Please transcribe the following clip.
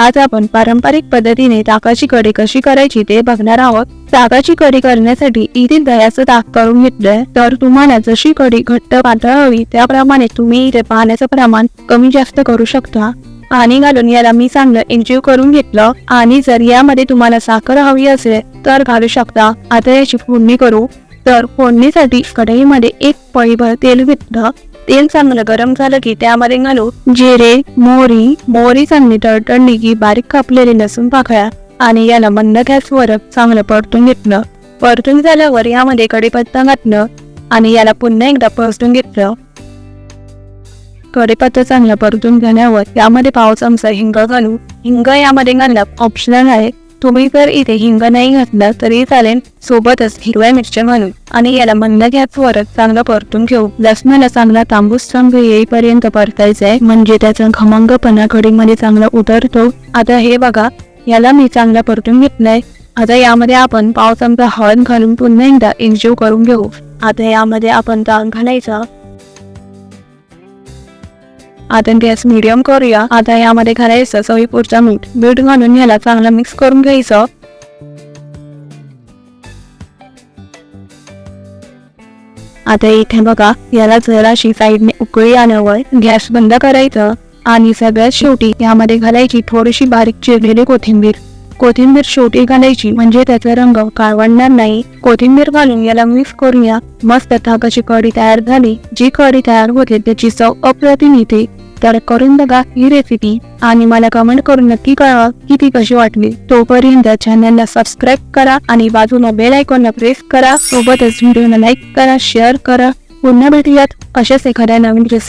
आज आपण पारंपरिक पद्धतीने ताकाची कढी कशी करायची ते बघणार आहोत. ताकाची कढी करण्यासाठी इथे दह्याचं ताक करून घेतलंय. तर तुम्हाला जशी कढी घट्ट पातळ हवी त्याप्रमाणे तुम्ही इथे पाण्याचं प्रमाण कमी जास्त करू शकता. पाणी घालून याला मी चांगलं इंजीव करून घेतलं. आणि जर यामध्ये तुम्हाला साखर हवी असेल तर घालू शकता. आता याची फोडणी करू. तर फोडणीसाठी कढईमध्ये एक पळीभर तेल घेतलं. तेल चांगलं गरम झालं की त्यामध्ये घालू जिरे मोहरी मोहरी चांगली तडतडली की बारीक कापलेले लसूण पाकळ्या आणि याला मंद गॅसवर चांगलं परतून घेतलं. परतून झाल्यावर यामध्ये कढीपत्ता घातलं आणि याला पुन्हा एकदा परतून घेतलं. कढीपत्ता चांगला परतून घेण्यावर यामध्ये पाव चमचा हिंग घालू. हिंग यामध्ये घालणं ऑप्शनल आहे. तुम्ही जर इथे हिंग नाही घातलं तरी चालेल. सोबतच हिरव्या मिरच्या घालून. आणि याला मंद गॅसवरच चांगलं परतून घेऊ. लसणाला चांगला तांबूस रंग येईपर्यंत परतायचा आहे म्हणजे त्याचा खमंगपणा घडीमध्ये चांगला उतरतो. आता हे बघा. याला मी चांगला परतून घेतलाय. आता यामध्ये आपण पाव चमचा हळद घालून पुन्हा एकदा इंजीव करून घेऊ. आता यामध्ये आपण ताण घालायचा. आता गॅस मिडियम करूया. आता यामध्ये घालायचं चवीपुरचा मीठ. मीठ घालून याला चांगलं मिक्स करून घ्यायचं. आता इथे बघा याला जराशी साईडने उकळी आल्यावर गॅस बंद करायचं. आणि सगळ्यात शेवटी यामध्ये घालायची थोडीशी बारीक चिरलेली कोथिंबीर. कोथिंबीर शेवटी घालायची म्हणजे त्याचा रंग काळवणार नाही. कोथिंबीर घालून याला मिक्स करूया. मस्त ताकाची कढी तयार झाली. जी कढी तयार होते त्याची चव अप्रतिम येते. तर करून बघा ही रेसिपी आणि मला कमेंट करून नक्की कळवा की ती कशी वाटली. तोपर्यंत चॅनलला सबस्क्राईब करा आणि बाजूला बेल आयकॉनला प्रेस करा. सोबतच व्हिडिओला लाईक करा शेअर करा. पुन्हा भेटूयात अशाच एखाद्या नवीन रेसिपी